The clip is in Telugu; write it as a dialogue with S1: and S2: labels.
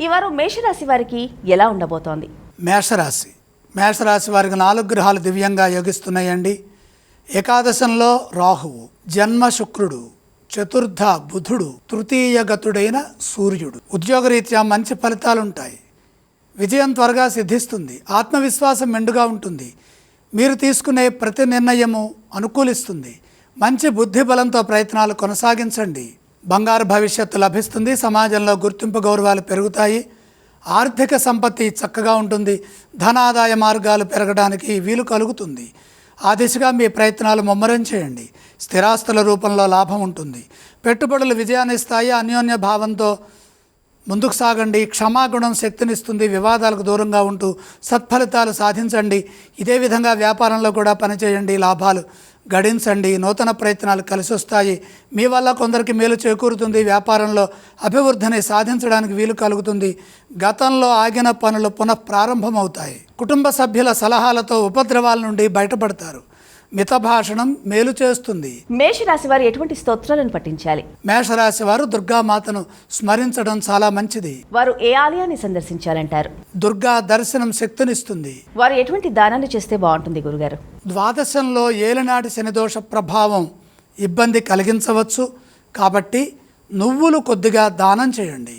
S1: ఈ వారం మేషరాశి వారికి ఎలా ఉండబోతోంది?
S2: మేషరాశి. మేషరాశి వారికి నాలుగు గ్రహాలు దివ్యంగా యోగిస్తున్నాయండి. ఏకాదశంలో రాహువు జన్మ శుక్రుడు చతుర్థ బుధుడు తృతీయ గతుడైన సూర్యుడు. ఉద్యోగరీత్యా మంచి ఫలితాలుంటాయి. విజయం త్వరగా సిద్ధిస్తుంది. ఆత్మవిశ్వాసం మెండుగా ఉంటుంది. మీరు తీసుకునే ప్రతి నిర్ణయము అనుకూలిస్తుంది. మంచి బుద్ధి బలంతో ప్రయత్నాలు కొనసాగించండి. బంగారు భవిష్యత్తు లభిస్తుంది. సమాజంలో గుర్తింపు గౌరవాలు పెరుగుతాయి. ఆర్థిక సంపత్తి చక్కగా ఉంటుంది. ధనాదాయ మార్గాలు పెరగడానికి వీలు కలుగుతుంది. ఆ దిశగా మీ ప్రయత్నాలు ముమ్మరం చేయండి. స్థిరాస్తుల రూపంలో లాభం ఉంటుంది. పెట్టుబడులు విజయాన్ని ఇస్తాయి. అన్యోన్య భావంతో ముందుకు సాగండి. క్షమాగుణం శక్తినిస్తుంది. వివాదాలకు దూరంగా ఉంటూ సత్ఫలితాలు సాధించండి. ఇదే విధంగా వ్యాపారంలో కూడా పనిచేయండి. లాభాలు గడించండి. నూతన ప్రయత్నాలు కలిసి వస్తాయి. మీ వల్ల కొందరికి మేలు చేకూరుతుంది. వ్యాపారంలో అభివృద్ధిని సాధించడానికి వీలు కలుగుతుంది. గతంలో ఆగిన పనులు పునః ప్రారంభమవుతాయి కుటుంబ సభ్యుల సలహాలతో ఉపద్రవాల నుండి బయటపడతారు. మితభాషణం మేలు చేస్తుంది.
S1: మేషరాశి వారు ఎటువంటి స్తోత్రాలను పఠించాలి?
S2: మేషరాశి వారు దుర్గామాతను స్మరించడం చాలా మంచిది.
S1: వారు ఏ ఆలయాన్ని సందర్శించాలంటారు?
S2: దుర్గా దర్శనం శక్తినిస్తుంది.
S1: వారు ఎటువంటి దానాలు చేస్తే బాగుంటుంది గురుగారు?
S2: ద్వాదశంలో ఏలనాటి శనిదోష ప్రభావం ఇబ్బంది కలిగించవచ్చు. కాబట్టి నువ్వులు కొద్దిగా దానం చేయండి.